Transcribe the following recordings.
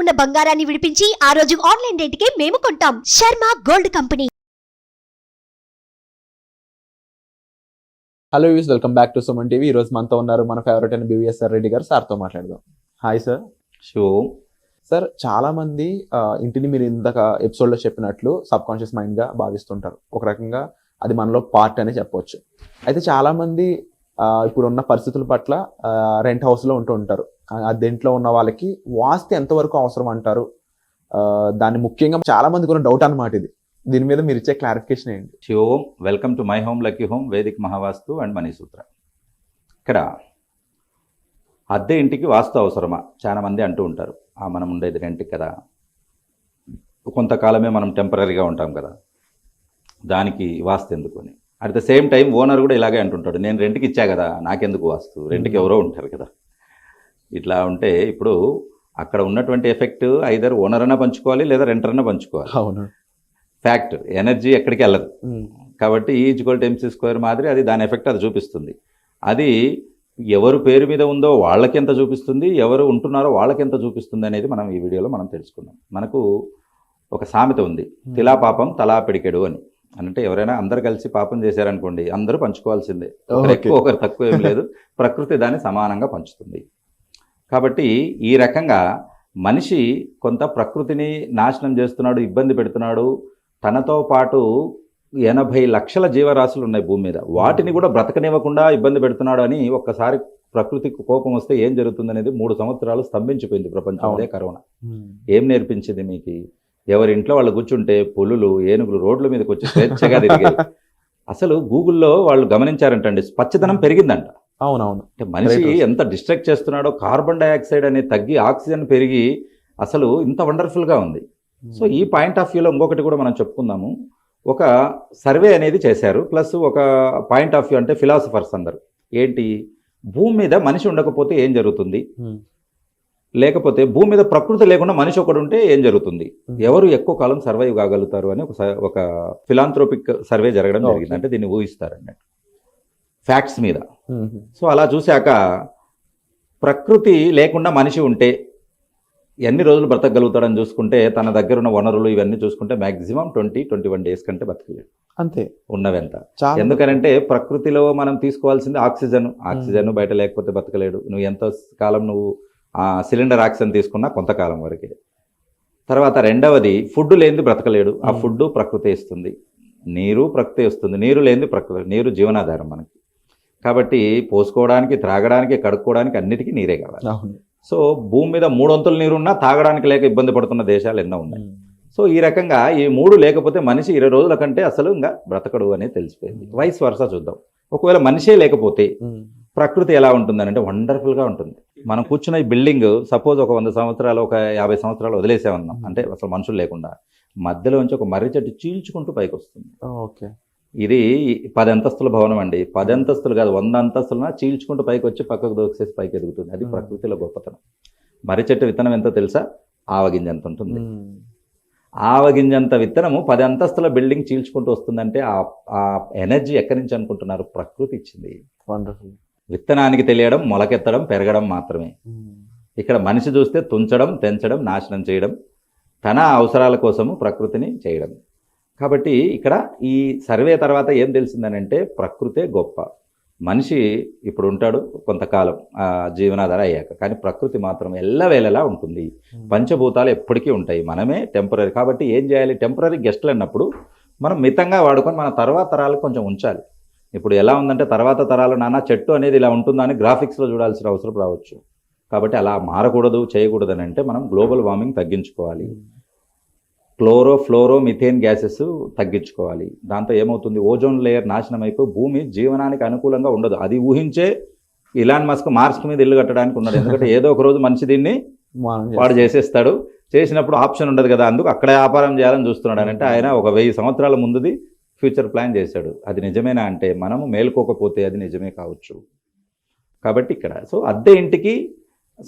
ఉన్న బంగారాన్ని విడిపించి ఆ రోజు ఆన్లైన్ రేటుకే మేము కొంటాం. Sharma gold company. Hello use welcome back to Suman TV. ఈ రోజు మనతో ఉన్నారు మన ఫేవరెట్ అయిన బివిఎస్ఆర్ రెడ్డి గారు. సార్తో మాట్లాడదాం. హాయ్ సార్ శివం సార్ చాలా మంది ఇంటిని మీరు ఇందాక ఎపిసోడ్లో చెప్పినట్లు సబ్ కాన్షియస్ మైండ్గా భావిస్తుంటారు. ఒక రకంగా అది మనలో పార్ట్ అనే చెప్పవచ్చు అయితే చాలా మంది ఆ, ఇప్పుడు ఉన్న పరిస్థితుల పట్ల రెంట్ హౌస్లో ఉంటూ ఉంటారు. ఆ, అద్దెంట్లో ఉన్న వాళ్ళకి వాస్తు ఎంతవరకు అవసరం అంటారు? దాన్ని ముఖ్యంగా చాలా మందికి ఉన్న డౌట్ అన్నమాట ఇది. దీని మీద మీరు ఇచ్చే క్లారిఫికేషన్ ఏంటి? Shivam welcome to my home lucky home Vedic Mahavastu and Manisutra ఇక్కడ అద్దె ఇంటికి వాస్తు అవసరమా? చాలా మంది అంటూ ఉంటారు. ఆ మనం ఉండేది రెంట్కి కదా. కొంతకాలమే మనం టెంపరీగా ఉంటాం కదా. దానికి వాస్తు ఎందుకు అని. At the same time owner కూడా ఇలాగే అంటుంటాడు. నేను రెంట్కి ఇచ్చా కదా నాకెందుకు వాస్తు? రెంట్కి ఎవరో ఉంటారు కదా. ఇట్లా ఉంటే ఇప్పుడు అక్కడ ఉన్నటువంటి ఎఫెక్ట్ ఐదర్ ఓనర్ అన్నా పంచుకోవాలి లేదా రెంటర్ అన్నా పంచుకోవాలి. అవును. ఫ్యాక్ట్ ఎనర్జీ ఎక్కడికి వెళ్ళదు. కాబట్టి is equal to mc square మాదిరి అది దాని ఎఫెక్ట్ అది చూపిస్తుంది. అది ఎవరు పేరు మీద ఉందో వాళ్ళకి ఎంత చూపిస్తుంది ఎవరు ఉంటున్నారో వాళ్ళకి ఎంత చూపిస్తుంది అనేది మనం ఈ వీడియోలో మనం తెలుసుకుందాం. మనకు ఒక సామెత ఉంది. తిలా పాపం తలా పిడికెడు అని. అంటే ఎవరైనా అందరు కలిసి పాపం చేశారనుకోండి అందరూ పంచుకోవాల్సిందే. ఒకరు. ఎక్కువ ఒకరు తక్కువ ఏం లేదు. ప్రకృతి దాన్ని సమానంగా పంచుతుంది. కాబట్టి ఈ రకంగా మనిషి కొంత ప్రకృతిని నాశనం చేస్తున్నాడు ఇబ్బంది పెడుతున్నాడు. తనతో పాటు ఎనభై లక్షల జీవరాశులు ఉన్నాయి భూమి మీద. వాటిని కూడా బ్రతకనివ్వకుండా ఇబ్బంది పెడుతున్నాడు అని ఒక్కసారి ప్రకృతికి కోపం వస్తే ఏం జరుగుతుంది అనేది మూడు సంవత్సరాలు స్తంభించిపోయింది ప్రపంచం. అదే కరోనా. ఏం నేర్పించింది మీకు? ఎవరి ఇంట్లో వాళ్ళు కూర్చుంటే పులులు ఏనుగులు రోడ్ల మీదకి వచ్చి స్వేచ్ఛగా తిరిగాయి అసలు గూగుల్లో వాళ్ళు గమనించారంటండి పచ్చదనం పెరిగిందంట. అవునవును. అంటే మనిషి. ఎంత డిస్ట్రాక్ట్ చేస్తున్నాడో కార్బన్ డైఆక్సైడ్ అనేది తగ్గి ఆక్సిజన్ పెరిగి అసలు ఇంత వండర్ఫుల్గా ఉంది. సో ఈ పాయింట్ ఆఫ్ వ్యూలో ఇంకొకటి కూడా మనం చెప్పుకుందాము. ఒక సర్వే అనేది చేశారు. ప్లస్ ఒక పాయింట్ ఆఫ్ వ్యూ అంటే ఫిలాసఫర్స్ అందరు. ఏంటి? భూమి మీద మనిషి ఉండకపోతే ఏం జరుగుతుంది? ఉమ్. లేకపోతే భూమి మీద ప్రకృతి లేకుండా మనిషి ఒకడు ఉంటే ఏం జరుగుతుంది? Hmm. ఎవరు ఎక్కువ కాలం సర్వైవ్ కాగలుగుతారు అని ఒక ఒక ఫిలాంథ్రోపిక్ సర్వే జరగడం. జరిగింది అంటే దీన్ని ఊహిస్తారు అన్నట్టు. ఫ్యాక్ట్స్ మీద. సో అలా చూశాక ప్రకృతి లేకుండా మనిషి ఉంటే ఎన్ని రోజులు బ్రతకగలుగుతాడని చూసుకుంటే తన దగ్గర ఉన్న వనరులు ఇవన్నీ చూసుకుంటే maximum twenty twenty one days కంటే బతకలేడు. అంతే. ఉన్నవెంత? ఎందుకనంటే ప్రకృతిలో మనం తీసుకోవాల్సింది ఆక్సిజన్. ఆక్సిజన్ బయట లేకపోతే బతకలేడు. నువ్వు ఎంత కాలం నువ్వు ఆ సిలిండర్ ఆక్సిజన్ తీసుకున్నా కొంతకాలం వరకే. తర్వాత రెండవది ఫుడ్ లేనిది బ్రతకలేడు. ఆ. ఫుడ్ ప్రకృతి ఇస్తుంది. నీరు ప్రకృతి ఇస్తుంది. నీరు లేనిది ప్రకృతి నీరు జీవనాధారం మనకి. కాబట్టి పోసుకోవడానికి త్రాగడానికి కడుక్కోవడానికి అన్నిటికీ నీరే కావాలి. సో భూమి మీద మూడొంతుల నీరున్నా తాగడానికి లేక ఇబ్బంది పడుతున్న దేశాలు ఎన్నో ఉన్నాయి. సో ఈ రకంగా ఈ మూడు లేకపోతే మనిషి ఇరవై రోజుల కంటే అసలు ఇంకా బ్రతకడు అనేది తెలిసిపోయింది. వయసు వరుస చూద్దాం. ఒకవేళ మనిషే లేకపోతే. ప్రకృతి ఎలా ఉంటుందని అంటే వండర్ఫుల్గా ఉంటుంది. మనం కూర్చున్న ఈ బిల్డింగ్ సపోజ్ ఒక వంద సంవత్సరాలు ఒక యాభై సంవత్సరాలు వదిలేసామన్నాం అంటే అసలు మనుషులు లేకుండా మధ్యలోంచి ఒక మర్రి చెట్టు చీల్చుకుంటూ పైకి వస్తుంది ఓకే. ఇది పది అంతస్తుల భవనం అండి. పది అంతస్తులు కాదు వంద అంతస్తులన చీల్చుకుంటూ పైకి వచ్చి పక్కకు దోసేసి పైకి ఎదుగుతుంది అది. ప్రకృతిలో గొప్పతనం. మర్రి చెట్టు విత్తనం ఎంతో తెలుసా? ఆవగింజ ఎంత ఉంటుంది. ఆవగింజంత విత్తనము పది అంతస్తుల బిల్డింగ్ చీల్చుకుంటూ వస్తుందంటే ఆ ఆ ఎనర్జీ ఎక్కడి నుంచి అనుకుంటున్నారు? ప్రకృతి ఇచ్చింది. విత్తనానికి తెలియడం మొలకెత్తడం పెరగడం మాత్రమే. ఇక్కడ మనిషి చూస్తే తుంచడం తెంచడం నాశనం చేయడం తన అవసరాల కోసము ప్రకృతిని చేయడం. కాబట్టి ఇక్కడ ఈ సర్వే తర్వాత ఏం తెలిసిందనంటే ప్రకృతే గొప్ప. మనిషి ఇప్పుడు ఉంటాడు కొంతకాలం ఆ, జీవనాధార అయ్యాక. కానీ ప్రకృతి మాత్రం ఎల్లవేళలా ఉంటుంది. పంచభూతాలు ఎప్పటికీ ఉంటాయి. మనమే టెంపరీ కాబట్టి ఏం చేయాలి? టెంపరీ గెస్ట్లు అన్నప్పుడు మనం మితంగా వాడుకొని మన తర్వాత తరాలకు కొంచెం ఉంచాలి. ఇప్పుడు ఎలా ఉందంటే తర్వాత తరాలు నాన్న చెట్టు అనేది ఇలా ఉంటుందా అని గ్రాఫిక్స్లో చూడాల్సిన అవసరం రావచ్చు. కాబట్టి అలా మారకూడదు చేయకూడదు అని అంటే మనం గ్లోబల్ వార్మింగ్ తగ్గించుకోవాలి. క్లోరో ఫ్లోరో మిథేన్ గ్యాసెస్ తగ్గించుకోవాలి. దాంతో ఏమవుతుంది? ఓజోన్ లేయర్ నాశనం అయిపోయి భూమి జీవనానికి అనుకూలంగా ఉండదు. అది ఊహించే ఇలాన్ మస్క్ మార్స్ మీద ఇల్లు కట్టడానికి ఉన్నాడు ఎందుకంటే ఏదో ఒక రోజు మనిషి దీన్ని వాడు చేసేస్తాడు. చేసినప్పుడు ఆప్షన్ ఉండదు కదా అందుకు అక్కడ వ్యాపారం చేయాలని చూస్తున్నాడు. అని అంటే ఆయన ఒక వెయ్యి సంవత్సరాల ముందుది ఫ్యూచర్ ప్లాన్ చేశాడు. అది నిజమేనా అంటే మనము మేల్కోకపోతే అది నిజమే కావచ్చు. కాబట్టి ఇక్కడ సో అద్దె ఇంటికి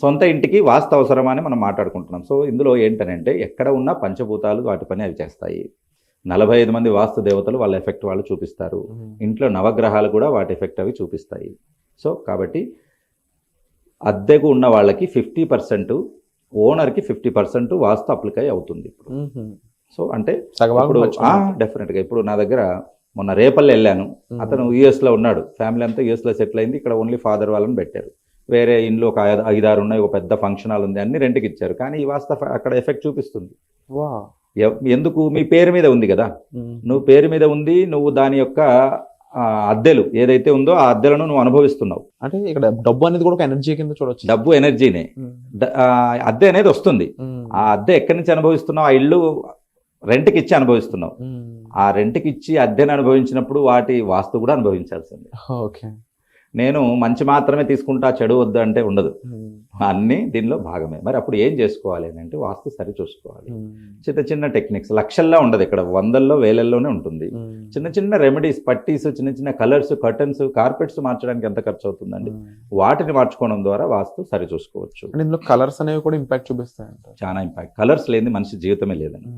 సొంత ఇంటికి వాస్తు అవసరమా అని మనం మాట్లాడుకుంటున్నాం. సో ఇందులో ఏంటనంటే ఎక్కడ ఉన్న పంచభూతాలు వాటి పని అవి చేస్తాయి. నలభై ఐదు మంది వాస్తు దేవతలు వాళ్ళ ఎఫెక్ట్ వాళ్ళు చూపిస్తారు. ఇంట్లో నవగ్రహాలు కూడా వాటి ఎఫెక్ట్ అవి చూపిస్తాయి. సో కాబట్టి అద్దెకు ఉన్న వాళ్ళకి ఫిఫ్టీ పర్సెంట్ ఓనర్కి ఫిఫ్టీ పర్సెంట్ వాస్తు అప్లికై అవుతుంది ఇప్పుడు. సో అంటే ఇప్పుడు. డెఫినెట్గా ఇప్పుడు నా దగ్గర మొన్న రేపల్లి వెళ్ళాను. అతను US లో ఉన్నాడు. ఫ్యామిలీ అంతా US లో సెటిల్ అయింది. ఇక్కడ ఓన్లీ ఫాదర్ వాళ్ళని పెట్టారు. వేరే ఇంట్లో ఒక ఐదు ఐదారు ఉన్నాయి ఒక పెద్ద ఫంక్షన్ హాల్ ఉంది అన్ని రెంట్కి ఇచ్చారు. కానీ ఈ వాస్తవ అక్కడ ఎఫెక్ట్ చూపిస్తుంది. ఎందుకు? మీ పేరు మీద ఉంది కదా. నువ్వు పేరు మీద ఉంది నువ్వు దాని యొక్క అద్దెలు ఏదైతే ఉందో ఆ అద్దెలను నువ్వు అనుభవిస్తున్నావు. అంటే ఇక్కడ డబ్బు అనేది కూడా ఒక ఎనర్జీ కింద చూడొచ్చు. డబ్బు ఎనర్జీనే అద్దె అనేది వస్తుంది. ఆ అద్దె ఎక్కడి నుంచి అనుభవిస్తున్నావు? ఆ ఇల్లు రెంట్కి ఇచ్చి అనుభవిస్తున్నావు. ఆ రెంట్కి ఇచ్చి అద్దెను అనుభవించినప్పుడు వాటి వాస్తు కూడా అనుభవించాల్సిందే. ఓకే. నేను మంచి మాత్రమే తీసుకుంటా చెడు వద్దు అంటే ఉండదు మ్మ్. అన్నీ దీనిలో భాగమే మరి అప్పుడు ఏం చేసుకోవాలి అని అంటే వాస్తు సరి చూసుకోవాలి మ్మ్. చిన్న చిన్న టెక్నిక్స్ లక్షల్లో ఉండదు ఇక్కడ వందల్లో వేలల్లోనే ఉంటుంది మ్మ్. చిన్న చిన్న రెమెడీస్ పట్టీస్ చిన్న చిన్న కలర్స్ కర్టన్స్ కార్పెట్స్ మార్చడానికి ఎంత ఖర్చు అవుతుందండి. వాటిని మార్చుకోవడం ద్వారా వాస్తు సరి చూసుకోవచ్చు ఇందులో కలర్స్ అనేవి కూడా ఇంపాక్ట్ చూపిస్తాయంట చాలా ఇంపాక్ట్ కలర్స్ లేని మనిషి జీవితమే లేదండి.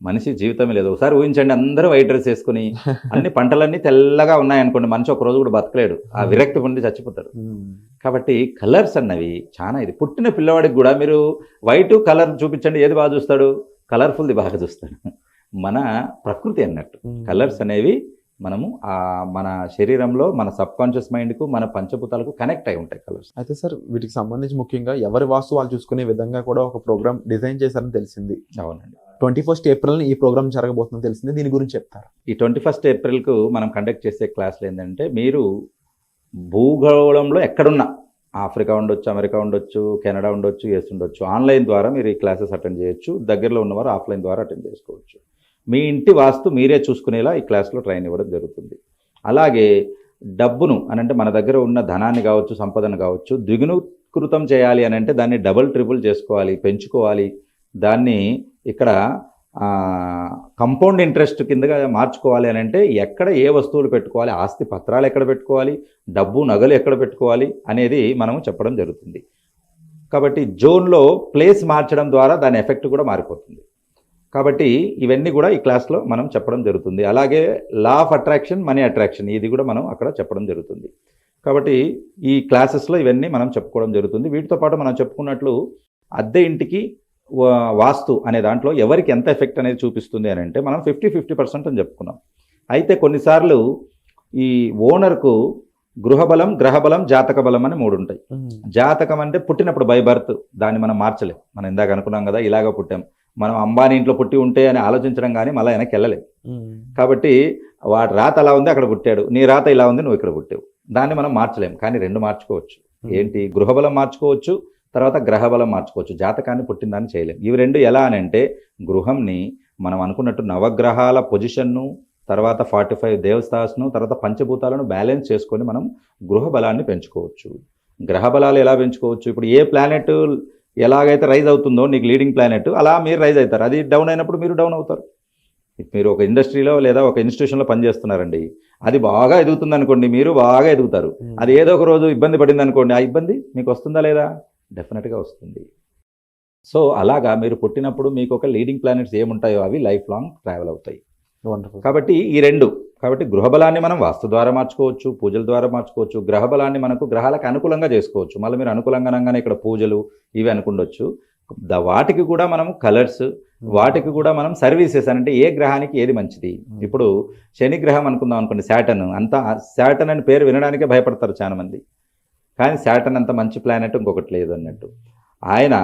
మనిషి జీవితమే లేదు. ఒకసారి ఊహించండి అందరూ వైట్ డ్రెస్ వేసుకుని అన్ని పంటలన్నీ తెల్లగా ఉన్నాయనుకోండి మనిషి ఒక రోజు కూడా బతకలేడు. ఆ విరక్తి ఉండి చచ్చిపోతాడు. మ్మ్. కాబట్టి కలర్స్ అన్నవి చాలా ఇది. పుట్టిన పిల్లవాడికి కూడా మీరు వైట్ కలర్ చూపించండి ఏది బాగా చూస్తాడు? కలర్ఫుల్ది బాగా చూస్తాడు. మన ప్రకృతి అన్నట్టు. మ్మ్. కలర్స్ అనేవి మనము ఆ మన శరీరంలో మన సబ్ కాన్షియస్ మైండ్కు మన పంచభూతాలకు కనెక్ట్ అయి ఉంటాయి కలర్స్. అయితే సార్ వీటికి సంబంధించి ముఖ్యంగా ఎవరి వాస్తు వాళ్ళు చూసుకునే విధంగా కూడా ఒక ప్రోగ్రామ్ డిజైన్ చేశారని తెలిసింది. అవునండి. ట్వంటీ ఫస్ట్ ఏప్రిల్ ఈ ప్రోగ్రామ్ జరగబోతుందని తెలిసింది. దీని గురించి చెప్తారు? ఈ ట్వంటీ ఫస్ట్ ఏప్రిల్కు మనం కండక్ట్ చేసే క్లాసులు ఏంటంటే మీరు భూగోళంలో ఎక్కడున్నా ఆఫ్రికా ఉండొచ్చు అమెరికా ఉండొచ్చు కెనడా ఉండొచ్చు ఎస్ ఉండొచ్చు ఆన్లైన్ ద్వారా మీరు ఈ క్లాసెస్ అటెండ్ చేయొచ్చు. దగ్గరలో ఉన్నవారు ఆఫ్లైన్ ద్వారా అటెండ్ చేసుకోవచ్చు. మీ ఇంటి వాస్తు మీరే చూసుకునేలా ఈ క్లాస్లో ట్రైన్ ఇవ్వడం జరుగుతుంది. అలాగే డబ్బును అని అంటే మన దగ్గర ఉన్న ధనాన్ని కావచ్చు సంపదను కావచ్చు ద్విగుణీకృతం చేయాలి అని అంటే దాన్ని డబుల్ ట్రిపుల్ చేసుకోవాలి పెంచుకోవాలి దాన్ని ఇక్కడ కంపౌండ్ ఇంట్రెస్ట్ కిందగా మార్చుకోవాలి అని అంటే ఎక్కడ ఏ వస్తువులు పెట్టుకోవాలి ఆస్తి పత్రాలు ఎక్కడ పెట్టుకోవాలి డబ్బు నగలు ఎక్కడ పెట్టుకోవాలి అనేది మనం చెప్పడం జరుగుతుంది. కాబట్టి జోన్లో ప్లేస్ మార్చడం ద్వారా దాని ఎఫెక్ట్ కూడా మారిపోతుంది. కాబట్టి ఇవన్నీ కూడా ఈ క్లాస్లో మనం చెప్పడం జరుగుతుంది. అలాగే law of attraction money attraction ఇది కూడా మనం అక్కడ చెప్పడం జరుగుతుంది. కాబట్టి ఈ క్లాసెస్లో ఇవన్నీ మనం చెప్పుకోవడం జరుగుతుంది. వీటితో పాటు మనం చెప్పుకున్నట్లు అద్దె ఇంటికి వాస్తు అనే దాంట్లో ఎవరికి ఎంత ఎఫెక్ట్ అనేది చూపిస్తుంది అని అంటే మనం ఫిఫ్టీ ఫిఫ్టీ పర్సెంట్ అని చెప్పుకున్నాం. అయితే కొన్నిసార్లు ఈ ఓనర్కు గృహబలం గ్రహబలం జాతక బలం అని మూడు ఉంటాయి. జాతకం అంటే పుట్టినప్పుడు బై బర్త్ దాన్ని మనం మార్చలేం. మనం ఇందాక అనుకున్నాం కదా ఇలాగ పుట్టాం. మనం అంబానీ ఇంట్లో పుట్టి ఉంటే అని ఆలోచించడం కానీ మళ్ళీ వెనక్కి వెళ్ళలేం. కాబట్టి వాడి రాత అలా ఉంది అక్కడ పుట్టాడు. నీ రాత ఇలా ఉంది నువ్వు ఇక్కడ పుట్టావు. దాన్ని మనం మార్చలేం. కానీ రెండు మార్చుకోవచ్చు. ఏంటి? గృహబలం మార్చుకోవచ్చు తర్వాత గ్రహబలం మార్చుకోవచ్చు. జాతకాన్ని పుట్టిన దాన్ని చేయలేం. ఇవి రెండు ఎలా అని అంటే గృహంని మనం అనుకున్నట్టు నవగ్రహాల పొజిషన్ను తర్వాత ఫార్టీ ఫైవ్ దేవస్థాస్ను తర్వాత పంచభూతాలను బ్యాలెన్స్ చేసుకొని మనం గృహ బలాన్ని పెంచుకోవచ్చు. గ్రహ బలాలు ఎలా పెంచుకోవచ్చు? ఇప్పుడు ఏ ప్లానెట్ ఎలాగైతే రైజ్ అవుతుందో నీకు లీడింగ్ ప్లానెట్ అలా మీరు రైజ్ అవుతారు. అది డౌన్ అయినప్పుడు మీరు డౌన్ అవుతారు. మీరు ఒక ఇండస్ట్రీలో లేదా ఒక ఇన్స్టిట్యూషన్లో పనిచేస్తున్నారండి. అది బాగా ఎదుగుతుంది అనుకోండి మీరు బాగా ఎదుగుతారు. అది ఏదో ఒక రోజు ఇబ్బంది పడింది అనుకోండి ఆ ఇబ్బంది మీకు వస్తుందా లేదా? డెఫినెట్గా వస్తుంది. సో అలాగా మీరు పుట్టినప్పుడు మీకు ఒక లీడింగ్ ప్లానెట్స్ ఏముంటాయో అవి లైఫ్ లాంగ్ ట్రావెల్ అవుతాయి. కాబట్టి ఈ రెండు కాబట్టి గృహబలాన్ని మనం వాస్తు ద్వారా మార్చుకోవచ్చు పూజల ద్వారా మార్చుకోవచ్చు గ్రహబలాన్ని మనకు గ్రహాలకు అనుకూలంగా చేసుకోవచ్చు. మళ్ళీ మీరు అనుకూలంగా అనగానే ఇక్కడ పూజలు ఇవి అనుకుండొచ్చు. ద- వాటికి కూడా మనం కలర్స్ వాటికి కూడా మనం సర్వీసెస్ అంటే ఏ గ్రహానికి ఏది మంచిది? ఇప్పుడు శని గ్రహం అనుకుందాం అనుకోండి శాటన్ అంత శాటన్ అని పేరు వినడానికే భయపడతారు చాలా మంది కానీ శాటన్ అంత మంచి ప్లానెట్ ఇంకొకటి లేదు అన్నట్టు. ఆయన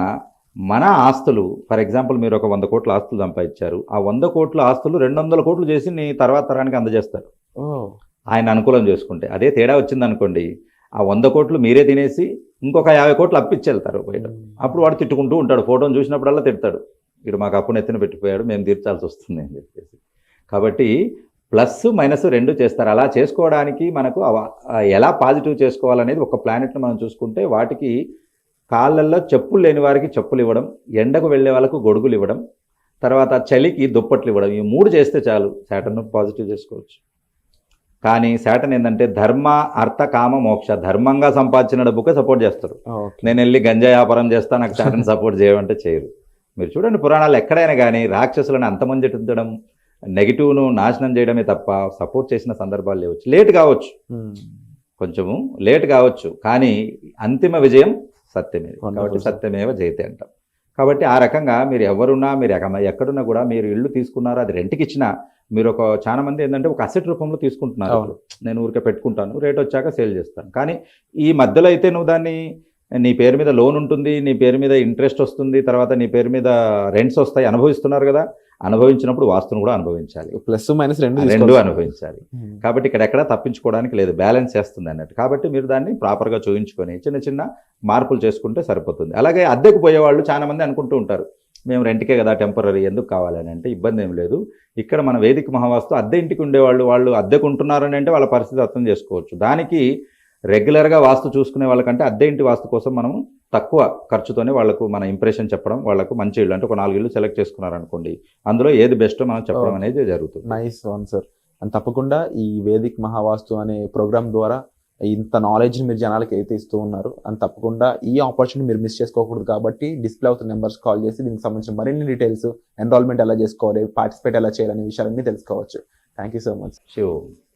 మన ఆస్తులు ఫర్ ఎగ్జాంపుల్ మీరు ఒక వంద కోట్ల ఆస్తులు సంపాదించారు. ఆ వంద కోట్ల ఆస్తులు రెండు వందల కోట్లు చేసి నీ తర్వాత తరానికి అందజేస్తారు. ఆయన అనుకూలం చేసుకుంటే అదే తేడా వచ్చింది అనుకోండి ఆ వంద కోట్లు మీరే తినేసి ఇంకొక యాభై కోట్లు అప్పిచ్చి వెళ్తారు బయట అప్పుడు వాడు తిట్టుకుంటూ ఉంటాడు ఫోటోను చూసినప్పుడల్లా తిడతాడు. వీడు మాకు అప్పును ఎత్తున పెట్టిపోయాడు మేము తీర్చాల్సి వస్తుంది అని చెప్పేసి. కాబట్టి ప్లస్ మైనస్ రెండు చేస్తారు. అలా చేసుకోవడానికి మనకు ఎలా పాజిటివ్ చేసుకోవాలనేది ఒక ప్లానెట్ని మనం చూసుకుంటే వాటికి కాళ్ళల్లో చెప్పులు లేని వారికి చెప్పులు ఇవ్వడం ఎండకు వెళ్ళే వాళ్ళకు గొడుగులు ఇవ్వడం తర్వాత చలికి దుప్పట్లు ఇవ్వడం ఈ మూడు చేస్తే చాలు. శాటర్ను పాజిటివ్ చేసుకోవచ్చు. కానీ శాటన్ ఏంటంటే ధర్మ అర్థ కామ మోక్ష. ధర్మంగా సంపాదించిన డబ్బుకే సపోర్ట్ చేస్తారు. నేను వెళ్ళి గంజా వ్యాపారం చేస్తా నాకు శాటన్ సపోర్ట్ చేయమంటే చేయరు. మీరు చూడండి పురాణాలు ఎక్కడైనా కానీ రాక్షసులను అంతమందించడం నెగిటివ్ను నాశనం చేయడమే తప్ప సపోర్ట్ చేసిన సందర్భాలు లేవచ్చు లేట్ కావచ్చు. కొంచెము లేట్ కావచ్చు. కానీ అంతిమ విజయం సత్యమే. కాబట్టి. సత్యమేవ జయతే అంటాం. కాబట్టి ఆ రకంగా మీరు ఎవరున్నా మీరు ఎక్క- ఎక్కడున్నా కూడా మీరు ఇల్లు తీసుకున్నారో అది రెంట్కి ఇచ్చినా మీరు ఒక చాలా మంది ఏంటంటే ఒక అసెట్ రూపంలో తీసుకుంటున్నారు. నేను ఊరికే పెట్టుకుంటాను రేట్ వచ్చాక సేల్ చేస్తాను. కానీ ఈ మధ్యలో అయితే నువ్వు దాన్ని నీ పేరు మీద లోన్ ఉంటుంది నీ పేరు మీద ఇంట్రెస్ట్ వస్తుంది తర్వాత నీ పేరు మీద రెంట్స్ వస్తాయి అనుభవిస్తున్నారు కదా అనుభవించినప్పుడు వాస్తును కూడా అనుభవించాలి. ప్లస్ మైనస్ రెండు రెండు. అనుభవించాలి. ఉమ్. కాబట్టి ఇక్కడ ఎక్కడ తప్పించుకోవడానికి లేదు బ్యాలెన్స్ చేస్తుంది అన్నట్టు. కాబట్టి మీరు దాన్ని ప్రాపర్గా చూయించుకొని చిన్న చిన్న మార్పులు చేసుకుంటే సరిపోతుంది. అలాగే అద్దెకు పోయేవాళ్ళు చాలా మంది అనుకుంటూ ఉంటారు మేము రెంట్కే కదా టెంపరీ ఎందుకు కావాలని అంటే ఇబ్బంది ఏం లేదు. ఇక్కడ మన వేదిక మహావాస్తు అద్దె ఇంటికి ఉండేవాళ్ళు వాళ్ళు అద్దెకు ఉంటున్నారని అంటే వాళ్ళ పరిస్థితి అర్థం చేసుకోవచ్చు. దానికి రెగ్యులర్గా వాస్తు చూసుకునే వాళ్ళకంటే అద్దె ఇంటి వాస్తు కోసం మనం తక్కువ ఖర్చుతోనే వాళ్ళకు మన ఇంప్రెషన్ చెప్పడం వాళ్ళకు మంచి ఇల్లు అంటే ఒక నాలుగు ఇల్లు సెలెక్ట్ చేసుకున్నారనుకోండి అందులో ఏది బెస్ట్ మనం చెప్పడం Oh. అనేది జరుగుతుంది. నైస్ వన్ సార్ అండ్ తప్పకుండా ఈ వేదిక్ మహావాస్తు అనే ప్రోగ్రామ్ ద్వారా ఇంత నాలెడ్జ్ మీరు జనాలకి అయితే ఇస్తూ ఉన్నారు. అండ్ తప్పకుండా ఈ ఆపర్చునిటీ మీరు మిస్ చేసుకోకూడదు కాబట్టి డిస్ప్లే అవుతున్న నెంబర్స్ కాల్ చేసి దీనికి సంబంధించిన మరిన్ని డీటెయిల్స్ ఎన్రోల్మెంట్ ఎలా చేసుకోవాలి పార్టిసిపేట్ ఎలా చేయాలనే విషయాలన్నీ తెలుసుకోవచ్చు. Thank you so much Shiv